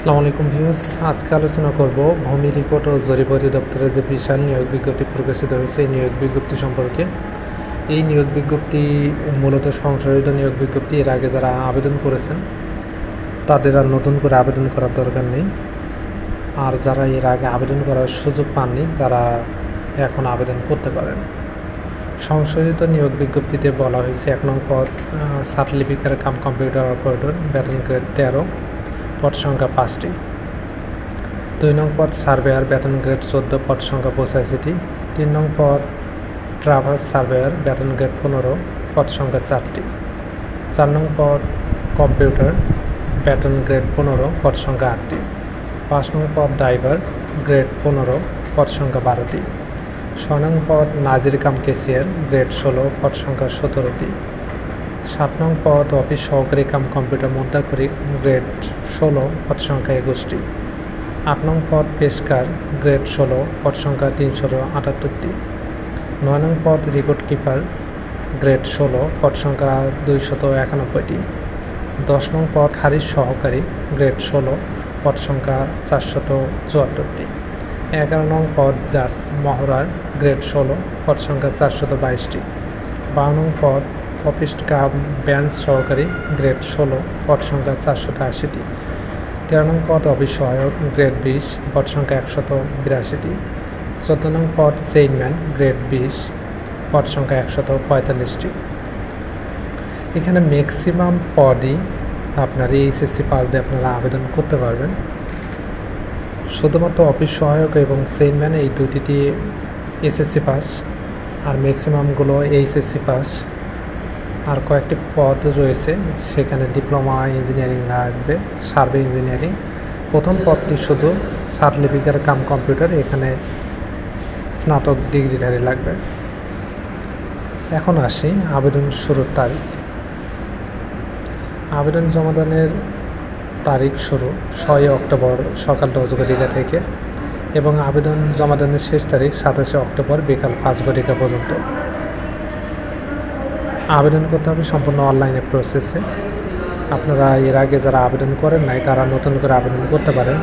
আসসালামু আলাইকুম ভিউস আজকে আলোচনা করব ভূমি রিপোর্ট ও জরিপ অধিদপ্তরের যে বিশাল নিয়োগ বিজ্ঞপ্তি প্রকাশিত হয়েছে, এই নিয়োগ বিজ্ঞপ্তি সম্পর্কে। এই নিয়োগ বিজ্ঞপ্তি মূলত সংশোধিত নিয়োগ বিজ্ঞপ্তি। এর আগে যারা আবেদন করেছেন, তাদের আর নতুন করে আবেদন করার দরকার নেই। আর যারা এর আগে আবেদন করার সুযোগ পাননি, তারা এখন আবেদন করতে পারেন। সংশোধিত নিয়োগ বিজ্ঞপ্তিতে বলা হয়েছে, এক নং পদ কাম কম্পিউটার অপারেটর, বেতন গ্রেড তেরো। পদ সংখ্যা পাঁচটি। দুই নং পদ সার্ভেয়ার বেতন গ্রেড চোদ্দ, পদ সংখ্যা পঁচাশিটি। তিন নং পদ ট্রাভার্স সার্ভেয়ার বেতন গ্রেড পনেরো, পদ সংখ্যা চারটি। চার নং পদ কম্পিউটার বেতন গ্রেড পনেরো, পদ সংখ্যা আটটি। পাঁচ নং পদ ড্রাইভার গ্রেড পনেরো, পদ সংখ্যা বারোটি। ছয় নং পদ নাজির কাম কেসিয়ার গ্রেড ষোলো, পদ সংখ্যা সতেরোটি। সাত নং পদ, অফিস সহকারী কাম কম্পিউটার মুদ্রাক্ষরিক গ্রেড ষোলো, পদ সংখ্যা একুশটি। আট নং পদ, পেশকার, গ্রেড ষোলো, পদ সংখ্যা তিনশো আটাত্তরটি। নয় নং পদ, রিপোর্ট কিপার, গ্রেড ষোলো, পদ সংখ্যা দুইশত একানব্বইটি। দশ নং পদ খারিজ সহকারী, গ্রেড ষোলো, পদ সংখ্যা চারশত চুয়াত্তরটি। এগারো নং পদ জাস মহড়ার, গ্রেড ষোলো, পদ সংখ্যা চারশত বাইশটি। বারো নং পদ অফিস কাম ব্যাঞ্চ সহকারী গ্রেড ষোলো, পদ সংখ্যা চারশত আশিটি তেরো নং পদ অফিস সহায়ক গ্রেড বিশ, পদ সংখ্যা একশত বিরাশিটি। চোদ্দ নং পদ চেইনম্যান, গ্রেড বিশ, পদ সংখ্যা একশত পঁয়তাল্লিশটি। এখানে ম্যাক্সিমাম পদই আপনার এইচএসসি পাস দিয়ে আপনারা আবেদন করতে পারবেন। শুধুমাত্র অফিস সহায়ক এবং চেইনম্যান এই দুটিতে এসএসসি পাস, আর ম্যাক্সিমামগুলো এইচএসসি পাস। আর কয়েকটি পদ রয়েছে, সেখানে ডিপ্লোমা ইঞ্জিনিয়ারিং লাগবে সার্ভে ইঞ্জিনিয়ারিং প্রথম পদটি শুধু সার্টিফিকেট কাম কম্পিউটার এখানে স্নাতক ডিগ্রিধারী লাগবে। এখন আসি আবেদন শুরুর তারিখ। আবেদন জমাদানের তারিখ শুরু ছয় অক্টোবর সকাল দশ ঘটিকা থেকে এবং আবেদন জমাদানের শেষ তারিখ সাতাশে অক্টোবর বিকাল পাঁচ ঘটিকা পর্যন্ত। আবেদন করতে হবে সম্পূর্ণ অনলাইনে প্রসেসে আপনারা এর আগে যারা আবেদন করেন নাই, তারা নতুন করে আবেদন করতে পারেন।